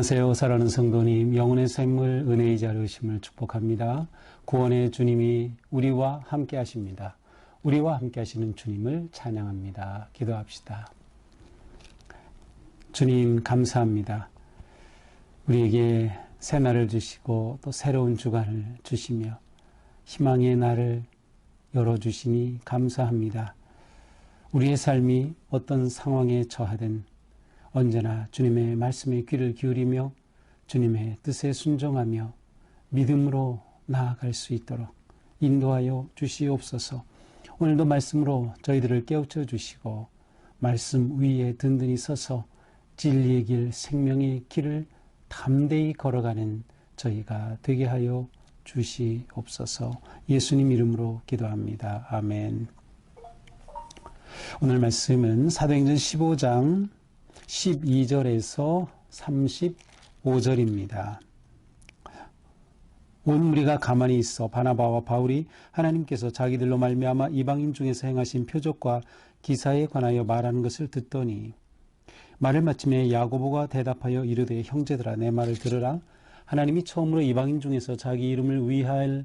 안녕하세요. 사랑하는 성도님, 영혼의 샘물 은혜의 자르심을 축복합니다. 구원의 주님이 우리와 함께 하십니다. 우리와 함께 하시는 주님을 찬양합니다. 기도합시다. 주님, 감사합니다. 우리에게 새 날을 주시고 또 새로운 주간을 주시며 희망의 날을 열어주시니 감사합니다. 우리의 삶이 어떤 상황에 처하든 언제나 주님의 말씀에 귀를 기울이며 주님의 뜻에 순종하며 믿음으로 나아갈 수 있도록 인도하여 주시옵소서. 오늘도 말씀으로 저희들을 깨우쳐 주시고 말씀 위에 든든히 서서 진리의 길, 생명의 길을 담대히 걸어가는 저희가 되게 하여 주시옵소서. 예수님 이름으로 기도합니다. 아멘. 오늘 말씀은 사도행전 15장 12절에서 35절입니다. 온 무리가 가만히 있어 바나바와 바울이 하나님께서 자기들로 말미암아 이방인 중에서 행하신 표적과 기사에 관하여 말하는 것을 듣더니 말을 마침에 야고보가 대답하여 이르되 형제들아 내 말을 들으라 하나님이 처음으로 이방인 중에서 자기 이름을 위할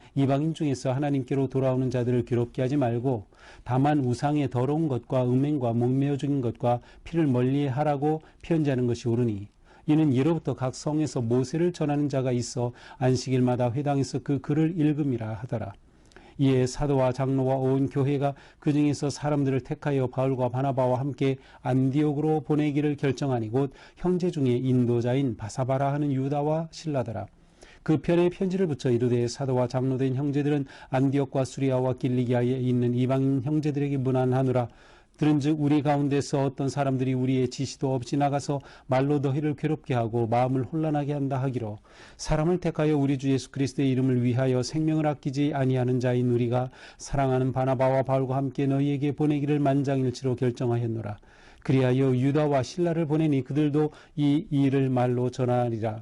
이방인 중에서 하나님께로 돌아오는 자들을 괴롭게 하지 말고 다만 우상의 더러운 것과 음행과 목매어 죽인 것과 피를 멀리하라고 편지하는 것이 옳으니 이는 예로부터 각 성에서 모세를 전하는 자가 있어 안식일마다 회당에서 그 글을 읽음이라 하더라. 이에 사도와 장로와 온 교회가 그 중에서 사람들을 택하여 바울과 바나바와 함께 안디옥으로 보내기를 결정하니 곧 형제 중에 인도자인 바사바라 하는 유다와 신라더라. 그 편에 편지를 붙여 이르되 사도와 장로된 형제들은 안디옥과 수리아와 길리기아에 있는 이방 형제들에게 문안하노라. 들은즉 우리 가운데서 어떤 사람들이 우리의 지시도 없이 나가서 말로 너희를 괴롭게 하고 마음을 혼란하게 한다 하기로 사람을 택하여 우리 주 예수 그리스도의 이름을 위하여 생명을 아끼지 아니하는 자인 우리가 사랑하는 바나바와 바울과 함께 너희에게 보내기를 만장일치로 결정하였노라. 그리하여 유다와 신라를 보내니 그들도 이 일을 말로 전하리라.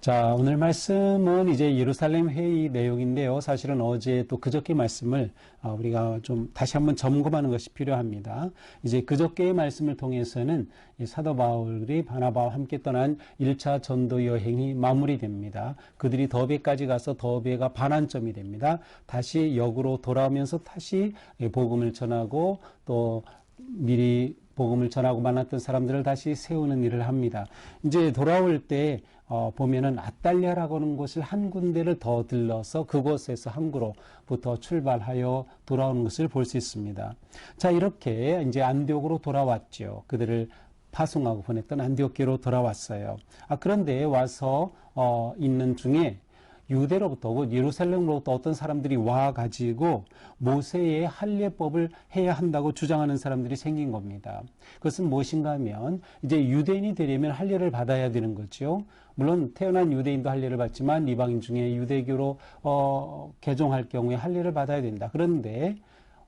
자, 오늘 말씀은 이제 예루살렘 회의 내용인데요. 사실은 어제 또 그저께 말씀을 어, 우리가 좀 다시 한번 점검하는 것이 필요합니다. 이제 그저께의 말씀을 통해서는 사도 바울이 바나바와 함께 떠난 1차 전도 여행이 마무리됩니다. 그들이 더베까지 가서 더베가 반환점이 됩니다. 다시 역으로 돌아오면서 다시 복음을 전하고 또 미리 복음을 전하고 만났던 사람들을 다시 세우는 일을 합니다. 이제 돌아올 때 어, 보면은 아달리아라고 하는 곳을 한 군데를 더 들러서 그곳에서 항구로부터 출발하여 돌아오는 것을 볼 수 있습니다. 자, 이렇게 이제 안디옥으로 돌아왔죠. 그들을 파송하고 보냈던 안디옥계로 돌아왔어요. 아, 그런데 와서 어, 있는 중에 유대로부터 곧 예루살렘으로부터 어떤 사람들이 와 가지고 모세의 할례법을 해야 한다고 주장하는 사람들이 생긴 겁니다. 그것은 무엇인가 하면 이제 유대인이 되려면 할례를 받아야 되는 거죠. 물론 태어난 유대인도 할례를 받지만 이방인 중에 유대교로 어, 개종할 경우에 할례를 받아야 된다. 그런데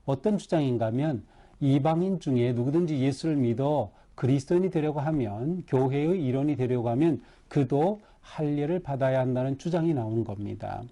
어떤 주장인가 하면 이방인 중에 누구든지 예수를 믿어 그리스도인이 되려고 하면 교회의 일원이 되려고 하면 그도 할례를 받아야 한다는 주장이 나오는 겁니다.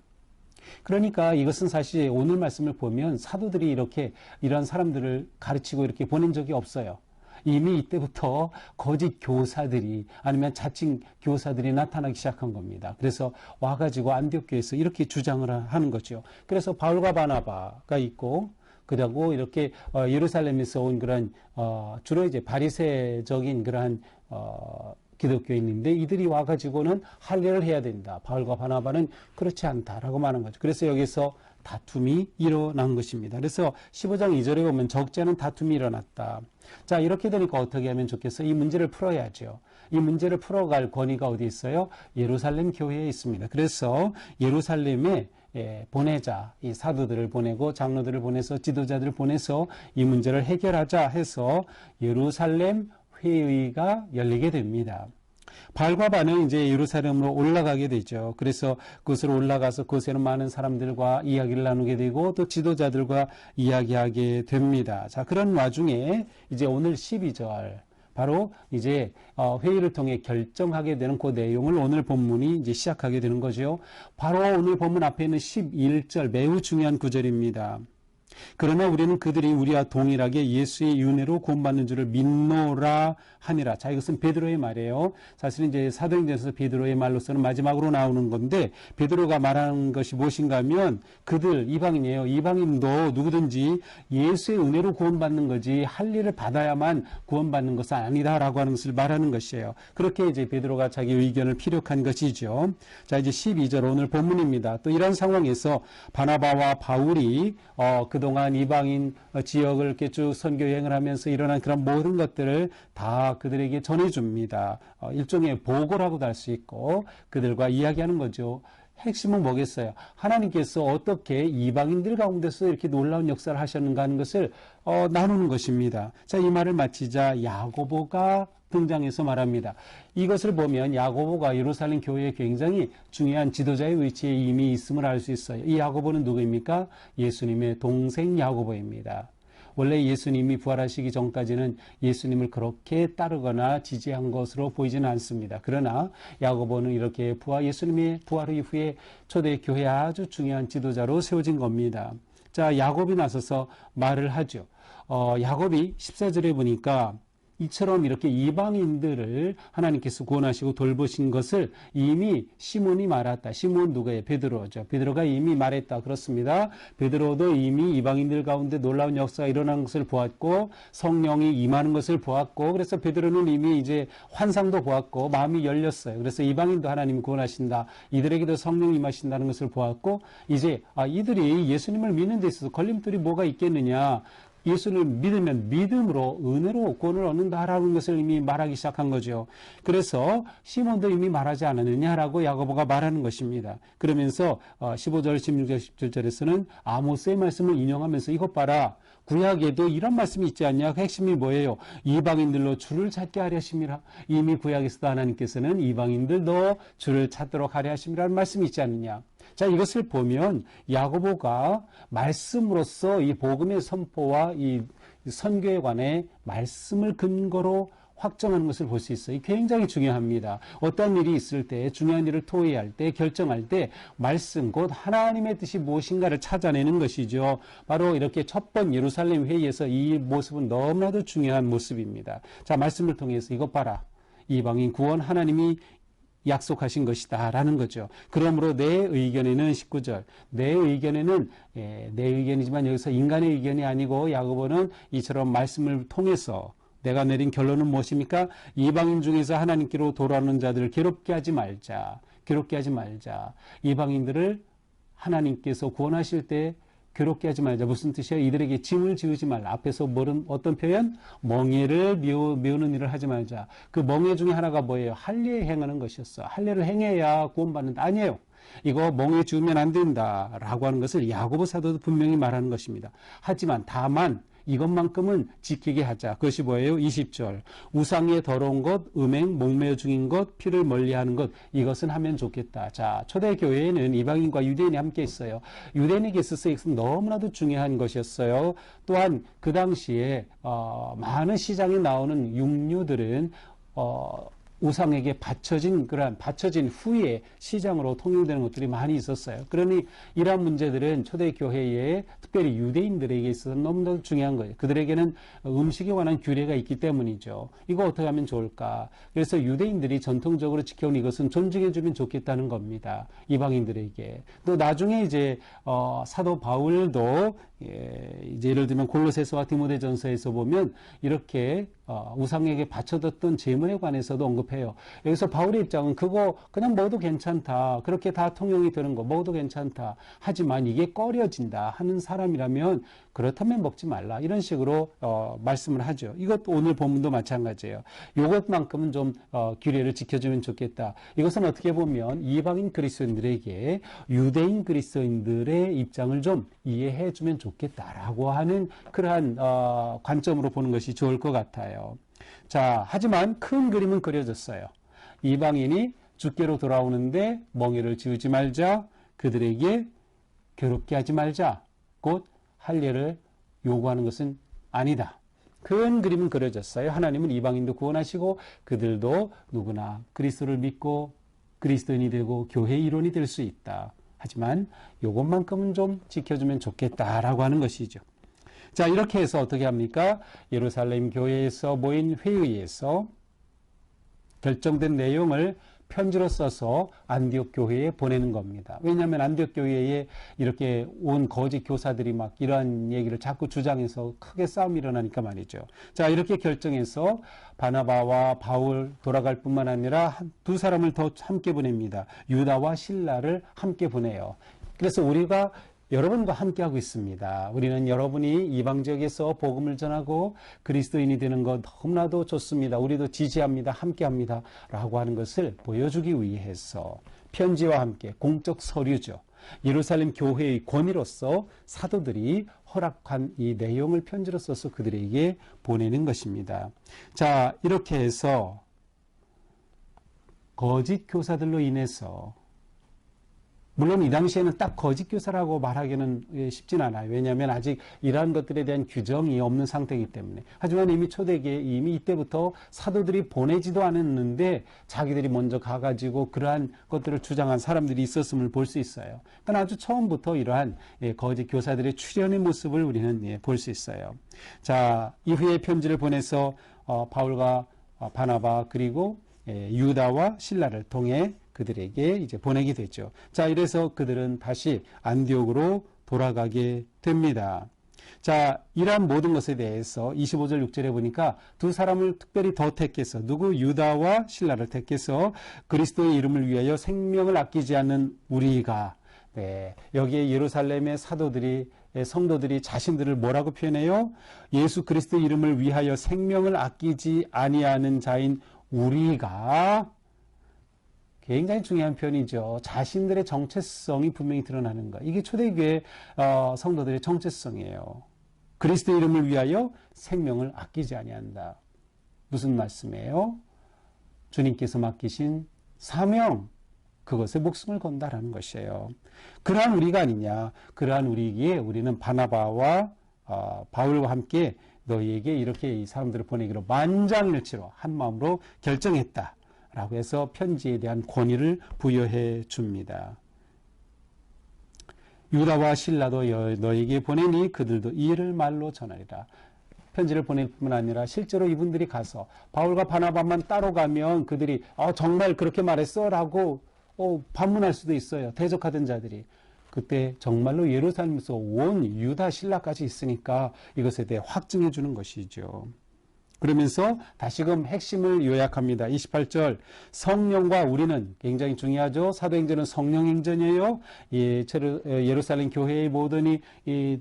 그러니까 이것은 사실 오늘 말씀을 보면 사도들이 이렇게 이런 사람들을 가르치고 이렇게 보낸 적이 없어요. 이미 이때부터 거짓 교사들이 아니면 자칭 교사들이 나타나기 시작한 겁니다. 그래서 와가지고 안디옥교에서 이렇게 주장을 하는 거죠. 그래서 바울과 바나바가 있고 그리고 이렇게 어, 예루살렘에서 온 그런 어, 주로 이제 바리새적인 그러한 어, 기독교인인데 이들이 와가지고는 할례를 해야 된다. 바울과 바나바는 그렇지 않다라고 말하는 거죠. 그래서 여기서 다툼이 일어난 것입니다. 그래서 15장 2절에 보면 적지 않은 다툼이 일어났다. 자, 이렇게 되니까 어떻게 하면 좋겠어? 이 문제를 풀어야죠. 이 문제를 풀어갈 권위가 어디 있어요? 예루살렘 교회에 있습니다. 그래서 예루살렘에 예, 보내자. 이 사도들을 보내고 장로들을 보내서 지도자들을 보내서 이 문제를 해결하자 해서 예루살렘 회의가 열리게 됩니다. 발과 반은 이제 예루살렘으로 올라가게 되죠. 그래서 그곳으로 올라가서 그곳에는 많은 사람들과 이야기를 나누게 되고 또 지도자들과 이야기하게 됩니다. 자, 그런 와중에 이제 오늘 12절 바로 이제 어, 회의를 통해 결정하게 되는 그 내용을 오늘 본문이 이제 시작하게 되는 거죠. 바로 오늘 본문 앞에 있는 11절 매우 중요한 구절입니다. 그러나 우리는 그들이 우리와 동일하게 예수의 윤회로 구원받는 줄을 믿노라 하니라. 자, 이것은 베드로의 말이에요. 사실 이제 사도행전에서 베드로의 말로서는 마지막으로 나오는 건데 베드로가 말하는 것이 무엇인가 하면 그들 이방인이에요. 이방인도 누구든지 예수의 은혜로 구원받는 거지 할 일을 받아야만 구원받는 것은 아니다라고 하는 것을 말하는 것이에요. 그렇게 이제 베드로가 자기 의견을 피력한 것이죠. 자, 이제 12절 오늘 본문입니다. 또 이런 상황에서 바나바와 바울이 어, 그 동안 이방인 지역을 이렇게 쭉 선교 여행을 하면서 일어난 그런 모든 것들을 다 그들에게 전해줍니다. 어, 일종의 보고라고도 할 수 있고 그들과 이야기하는 거죠. 핵심은 뭐겠어요? 하나님께서 어떻게 이방인들 가운데서 이렇게 놀라운 역사를 하셨는가 하는 것을 어, 나누는 것입니다. 자, 이 말을 마치자 야고보가 등장해서 말합니다. 이것을 보면 야고보가 예루살렘 교회에 굉장히 중요한 지도자의 위치에 이미 있음을 알 수 있어요. 이 야고보는 누구입니까? 예수님의 동생 야고보입니다. 원래 예수님이 부활하시기 전까지는 예수님을 그렇게 따르거나 지지한 것으로 보이지는 않습니다. 그러나 야고보는 이렇게 부활 예수님의 부활 이후에 초대 교회 아주 중요한 지도자로 세워진 겁니다. 자, 야곱이 나서서 말을 하죠. 어, 야곱이 14절에 보니까 이처럼 이렇게 이방인들을 하나님께서 구원하시고 돌보신 것을 이미 시몬이 말했다. 시몬 누구예요? 베드로죠. 베드로가 이미 말했다. 그렇습니다. 베드로도 이미 이방인들 가운데 놀라운 역사가 일어난 것을 보았고 성령이 임하는 것을 보았고 그래서 베드로는 이미 이제 환상도 보았고 마음이 열렸어요. 그래서 이방인도 하나님 구원하신다. 이들에게도 성령 임하신다는 것을 보았고 이제 아 이들이 예수님을 믿는 데 있어서 걸림돌이 뭐가 있겠느냐? 예수를 믿으면 믿음으로 은혜로 구원을 얻는다라는 것을 이미 말하기 시작한 거죠. 그래서 시몬도 이미 말하지 않았느냐라고 야고보가 말하는 것입니다. 그러면서 15절, 16절, 17절에서는 아모스의 말씀을 인용하면서 이것 봐라. 구약에도 이런 말씀이 있지 않냐? 그 핵심이 뭐예요? 이방인들로 주를 찾게 하려 하심이라. 이미 구약에서도 하나님께서는 이방인들도 주를 찾도록 하려 하심이라는 말씀이 있지 않느냐? 자, 이것을 보면 야고보가 말씀으로써 이 복음의 선포와 이 선교에 관해 말씀을 근거로 확정하는 것을 볼 수 있어요. 굉장히 중요합니다. 어떤 일이 있을 때, 중요한 일을 토의할 때, 결정할 때, 말씀, 곧 하나님의 뜻이 무엇인가를 찾아내는 것이죠. 바로 이렇게 첫 번 예루살렘 회의에서 이 모습은 너무나도 중요한 모습입니다. 자, 말씀을 통해서 이것 봐라. 이방인 구원 하나님이 약속하신 것이다. 라는 거죠. 그러므로 내 의견에는 19절, 내 의견에는, 예, 내 의견이지만 여기서 인간의 의견이 아니고 야고보는 이처럼 말씀을 통해서 내가 내린 결론은 무엇입니까? 이방인 중에서 하나님께로 돌아오는 자들을 괴롭게 하지 말자. 괴롭게 하지 말자. 이방인들을 하나님께서 구원하실 때 괴롭게 하지 말자. 무슨 뜻이에요? 이들에게 짐을 지우지 말라. 앞에서 뭐는 어떤 표현? 멍해를 미우, 미우 는 일을 하지 말자. 그 멍해 중에 하나가 뭐예요? 할례 행하는 것이었어. 할례를 행해야 구원받는다. 아니에요. 이거 멍에 주면 안 된다라고 하는 것을 야고보 사도도 분명히 말하는 것입니다. 하지만 다만 이것만큼은 지키게 하자. 그것이 뭐예요? 20절. 우상의 더러운 것, 음행, 목매어 중인 것, 피를 멀리하는 것, 이것은 하면 좋겠다. 자, 초대 교회에는 이방인과 유대인이 함께 있어요. 유대인에게 있어서 이것은 너무나도 중요한 것이었어요. 또한 그 당시에 어, 많은 시장에 나오는 육류들은 어, 우상에게 바쳐진 그러한 바쳐진 후에 시장으로 통용되는 것들이 많이 있었어요. 그러니 이러한 문제들은 초대 교회에 특별히 유대인들에게 있어서 너무나 중요한 거예요. 그들에게는 음식에 관한 규례가 있기 때문이죠. 이거 어떻게 하면 좋을까? 그래서 유대인들이 전통적으로 지켜온 이것은 존중해 주면 좋겠다는 겁니다. 이방인들에게. 또 나중에 이제 어, 사도 바울도 예, 이제 예를 들면 골로새서와 디모데전서에서 보면 이렇게 어, 우상에게 바쳐뒀던 제물에 관해서도 언급해요. 여기서 바울의 입장은 그거 그냥 먹어도 괜찮다. 그렇게 다 통용이 되는 거 먹어도 괜찮다. 하지만 이게 꺼려진다 하는 사람이라면 그렇다면 먹지 말라. 이런 식으로 어, 말씀을 하죠. 이것 오늘 본문도 마찬가지예요. 이것만큼은 좀 어, 규례를 지켜주면 좋겠다. 이것은 어떻게 보면 이방인 그리스도인들에게 유대인 그리스도인들의 입장을 좀 이해해 주면 좋겠다라고 하는 그러한 어, 관점으로 보는 것이 좋을 것 같아요. 자, 하지만 큰 그림은 그려졌어요. 이방인이 주께로 돌아오는데 멍에를 지우지 말자. 그들에게 괴롭게 하지 말자. 곧 할례를 요구하는 것은 아니다. 큰 그림은 그려졌어요. 하나님은 이방인도 구원하시고 그들도 누구나 그리스도를 믿고 그리스도인이 되고 교회 일원이 될 수 있다. 하지만 요것만큼은 좀 지켜주면 좋겠다라고 하는 것이죠. 자, 이렇게 해서 어떻게 합니까? 예루살렘 교회에서 모인 회의에서 결정된 내용을 편지로 써서 안디옥 교회에 보내는 겁니다. 왜냐하면 안디옥 교회에 이렇게 온 거짓 교사들이 막 이러한 얘기를 자꾸 주장해서 크게 싸움이 일어나니까 말이죠. 자, 이렇게 결정해서 바나바와 바울 돌아갈 뿐만 아니라 두 사람을 더 함께 보냅니다. 유다와 신라를 함께 보내요. 그래서 우리가 여러분과 함께하고 있습니다. 우리는 여러분이 이방 지역에서 복음을 전하고 그리스도인이 되는 것 너무나도 좋습니다. 우리도 지지합니다. 함께합니다. 라고 하는 것을 보여주기 위해서 편지와 함께 공적 서류죠. 예루살렘 교회의 권위로서 사도들이 허락한 이 내용을 편지로 써서 그들에게 보내는 것입니다. 자, 이렇게 해서 거짓 교사들로 인해서 물론 이 당시에는 딱 거짓 교사라고 말하기는 예, 쉽진 않아요. 왜냐하면 아직 이러한 것들에 대한 규정이 없는 상태이기 때문에. 하지만 이미 초대기에 이미 이때부터 사도들이 보내지도 않았는데 자기들이 먼저 가가지고 그러한 것들을 주장한 사람들이 있었음을 볼 수 있어요. 그러니까 아주 처음부터 이러한 예, 거짓 교사들의 출현의 모습을 우리는 예, 볼수 있어요. 자, 이후에 편지를 보내서 어, 바울과 어, 바나바 그리고 유다와 신라를 통해 그들에게 이제 보내게 되죠. 자, 이래서 그들은 다시 안디옥으로 돌아가게 됩니다. 자, 이러한 모든 것에 대해서 25절 6절에 보니까 두 사람을 특별히 더 택해서 누구 유다와 신라를 택해서 그리스도의 이름을 위하여 생명을 아끼지 않는 우리가 네, 여기에 예루살렘의 사도들이 성도들이 자신들을 뭐라고 표현해요? 예수 그리스도 이름을 위하여 생명을 아끼지 아니하는 자인 우리가 굉장히 중요한 표현이죠. 자신들의 정체성이 분명히 드러나는 것. 이게 초대교회 어, 성도들의 정체성이에요. 그리스도 이름을 위하여 생명을 아끼지 아니한다. 무슨 말씀이에요? 주님께서 맡기신 사명, 그것에 목숨을 건다라는 것이에요. 그러한 우리가 아니냐. 그러한 우리에게 우리는 바나바와 어, 바울과 함께 너희에게 이렇게 이 사람들을 보내기로 만장일치로 한 마음으로 결정했다. 라고 해서 편지에 대한 권위를 부여해 줍니다. 유다와 신라도 너에게 보내니 그들도 이를 말로 전하리라. 편지를 보낼 뿐만 아니라 실제로 이분들이 가서 바울과 바나바만 따로 가면 그들이 어, 정말 그렇게 말했어 라고 어, 반문할 수도 있어요. 대적하던 자들이. 그때 정말로 예루살렘에서 온 유다 신라까지 있으니까 이것에 대해 확증해 주는 것이죠. 그러면서 다시금 핵심을 요약합니다. 28절 성령과 우리는 굉장히 중요하죠. 사도행전은 성령 행전이에요. 예, 예루살렘 교회의 모든 이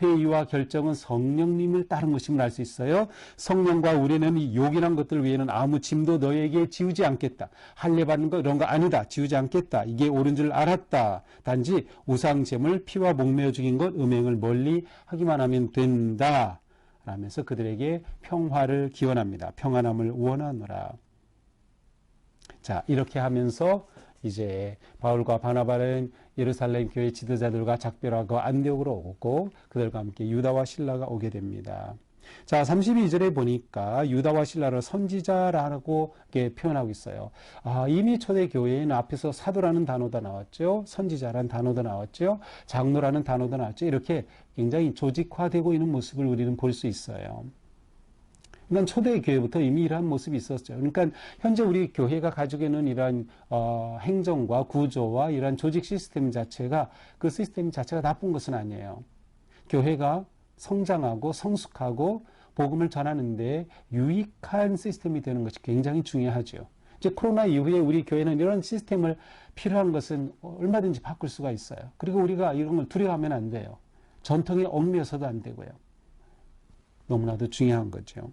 회의와 결정은 성령님을 따른 것임을 알 수 있어요. 성령과 우리는 이 욕이란 것들 외에는 아무 짐도 너에게 지우지 않겠다. 할례 받는 거 이런 거 아니다. 지우지 않겠다. 이게 옳은 줄 알았다. 단지 우상잼을 피와 목매어 죽인 것 음행을 멀리 하기만 하면 된다. 라면서 그들에게 평화를 기원합니다. 평안함을 원하노라. 자, 이렇게 하면서 이제 바울과 바나바는 예루살렘 교회 지도자들과 작별하고 안디옥으로 오고 그들과 함께 유다와 신라가 오게 됩니다. 자, 32절에 보니까 유다와 신라를 선지자라고 표현하고 있어요. 아, 이미 초대 교회에는 앞에서 사도라는 단어도 나왔죠. 선지자라는 단어도 나왔죠. 장로라는 단어도 나왔죠. 이렇게 굉장히 조직화되고 있는 모습을 우리는 볼 수 있어요. 그러니까 초대 교회부터 이미 이러한 모습이 있었죠. 그러니까 현재 우리 교회가 가지고 있는 이러한 어, 행정과 구조와 이러한 조직 시스템 자체가 그 시스템 자체가 나쁜 것은 아니에요. 교회가 성장하고 성숙하고 복음을 전하는데 유익한 시스템이 되는 것이 굉장히 중요하죠. 이제 코로나 이후에 우리 교회는 이런 시스템을 필요한 것은 얼마든지 바꿀 수가 있어요. 그리고 우리가 이런 걸 두려워하면 안 돼요. 전통에 얽매여서도 안 되고요. 너무나도 중요한 거죠.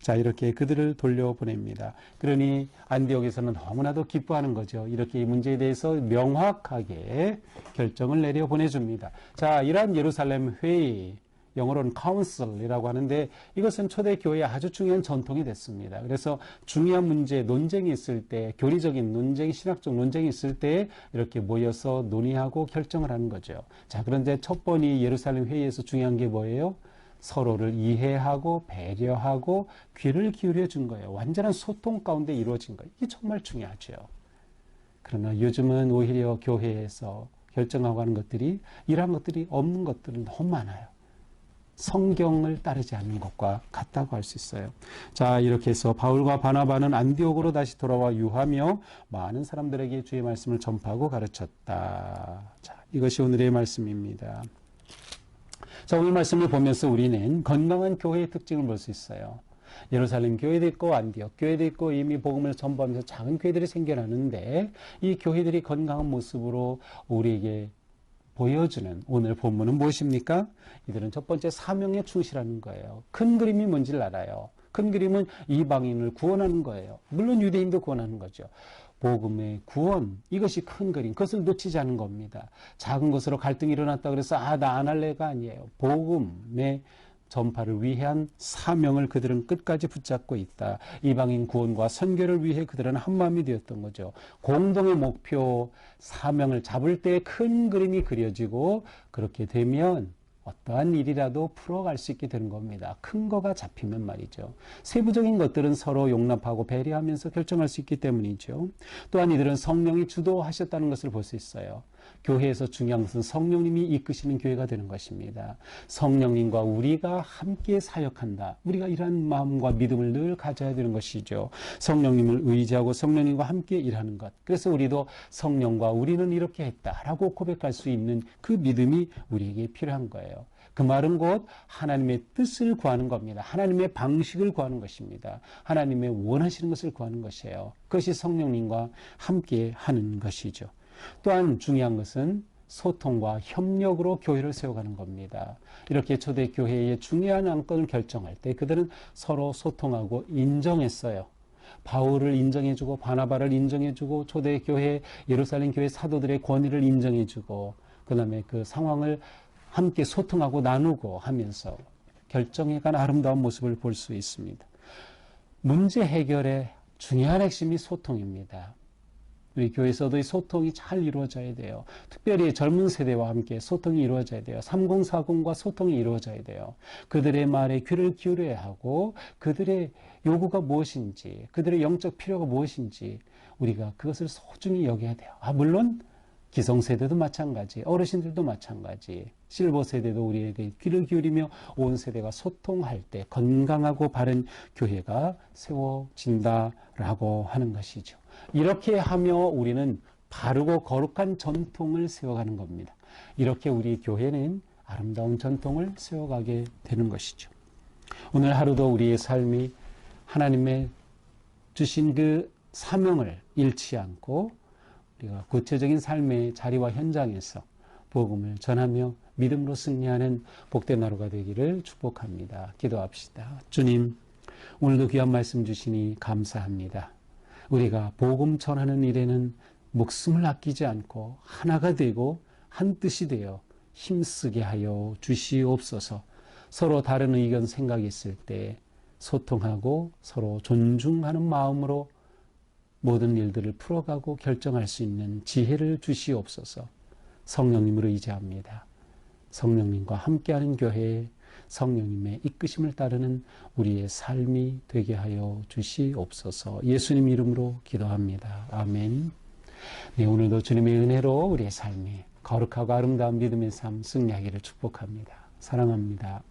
자, 이렇게 그들을 돌려보냅니다. 그러니 안디옥에서는 너무나도 기뻐하는 거죠. 이렇게 이 문제에 대해서 명확하게 결정을 내려 보내줍니다. 자, 이러한 예루살렘 회의, 영어로는 카운슬이라고 하는데 이것은 초대 교회의 아주 중요한 전통이 됐습니다. 그래서 중요한 문제, 논쟁이 있을 때, 교리적인 논쟁, 신학적 논쟁이 있을 때 이렇게 모여서 논의하고 결정을 하는 거죠. 자, 그런데 첫 번이 예루살렘 회의에서 중요한 게 뭐예요? 서로를 이해하고 배려하고 귀를 기울여 준 거예요. 완전한 소통 가운데 이루어진 거예요. 이게 정말 중요하죠. 그러나 요즘은 오히려 교회에서 결정하고 하는 것들이 이러한 것들이 없는 것들은 너무 많아요. 성경을 따르지 않는 것과 같다고 할 수 있어요. 자, 이렇게 해서 바울과 바나바는 안디옥으로 다시 돌아와 유하며 많은 사람들에게 주의 말씀을 전파하고 가르쳤다. 자, 이것이 오늘의 말씀입니다. 자, 오늘 말씀을 보면서 우리는 건강한 교회의 특징을 볼 수 있어요. 예루살렘 교회도 있고 안디옥 교회도 있고 이미 복음을 전부하면서 작은 교회들이 생겨나는데 이 교회들이 건강한 모습으로 우리에게 보여주는 오늘 본문은 무엇입니까? 이들은 첫 번째 사명에 충실하는 거예요. 큰 그림이 뭔지를 알아요. 큰 그림은 이방인을 구원하는 거예요. 물론 유대인도 구원하는 거죠. 복음의 구원 이것이 큰 그림 그것을 않은 겁니다. 작은 것으로 갈등이 일어났다 그래서 아 나 안 할래가 아니에요. 복음의 전파를 위한 사명을 그들은 끝까지 붙잡고 있다. 이방인 구원과 선교를 위해 그들은 한마음이 되었던 거죠. 공동의 목표 사명을 잡을 때 큰 그림이 그려지고 그렇게 되면 어떠한 일이라도 풀어갈 수 있게 되는 겁니다. 큰 거가 잡히면 말이죠. 세부적인 것들은 서로 용납하고 배려하면서 결정할 수 있기 때문이죠. 또한 이들은 성령이 주도하셨다는 것을 볼 수 있어요. 교회에서 중요한 것은 성령님이 이끄시는 교회가 되는 것입니다. 성령님과 우리가 함께 사역한다. 우리가 이러한 마음과 믿음을 늘 가져야 되는 것이죠. 성령님을 의지하고 성령님과 함께 일하는 것. 그래서 우리도 성령과 우리는 이렇게 했다라고 고백할 수 있는 그 믿음이 우리에게 필요한 거예요. 그 말은 곧 하나님의 뜻을 구하는 겁니다. 하나님의 방식을 구하는 것입니다. 하나님의 원하시는 것을 구하는 것이에요. 그것이 성령님과 함께 하는 것이죠. 또한 중요한 것은 소통과 협력으로 교회를 세워가는 겁니다. 이렇게 초대교회의 중요한 안건을 결정할 때 그들은 서로 소통하고 인정했어요. 바울을 인정해주고 바나바를 인정해주고 초대교회 예루살렘 교회 사도들의 권위를 인정해주고 그 다음에 그 상황을 함께 소통하고 나누고 하면서 결정해간 아름다운 모습을 볼 수 있습니다. 문제 해결의 중요한 핵심이 소통입니다. 우리 교회에서도 이 소통이 잘 이루어져야 돼요. 특별히 젊은 세대와 함께 소통이 이루어져야 돼요. 3040과 소통이 이루어져야 돼요. 그들의 말에 귀를 기울여야 하고 그들의 요구가 무엇인지, 그들의 영적 필요가 무엇인지 우리가 그것을 소중히 여겨야 돼요. 아, 물론 기성세대도 마찬가지, 어르신들도 마찬가지, 실버 세대도 우리에게 귀를 기울이며 온 세대가 소통할 때 건강하고 바른 교회가 세워진다라고 하는 것이죠. 이렇게 하며 우리는 바르고 거룩한 전통을 세워가는 겁니다. 이렇게 우리 교회는 아름다운 전통을 세워가게 되는 것이죠. 오늘 하루도 우리의 삶이 하나님의 주신 그 사명을 잃지 않고 우리가 구체적인 삶의 자리와 현장에서 복음을 전하며 믿음으로 승리하는 복된 하루가 되기를 축복합니다. 기도합시다. 주님, 오늘도 귀한 말씀 주시니 감사합니다. 우리가 복음 전하는 일에는 목숨을 아끼지 않고 하나가 되고 한 뜻이 되어 힘쓰게 하여 주시옵소서. 서로 다른 의견 생각이 있을 때 소통하고 서로 존중하는 마음으로 모든 일들을 풀어가고 결정할 수 있는 지혜를 주시옵소서. 성령님을 의지합니다. 성령님과 함께하는 교회에 성령님의 이끄심을 따르는 우리의 삶이 되게 하여 주시옵소서. 예수님 이름으로 기도합니다. 아멘. 네, 오늘도 주님의 은혜로 우리의 삶이 거룩하고 아름다운 믿음의 삶 승리하기를 축복합니다. 사랑합니다.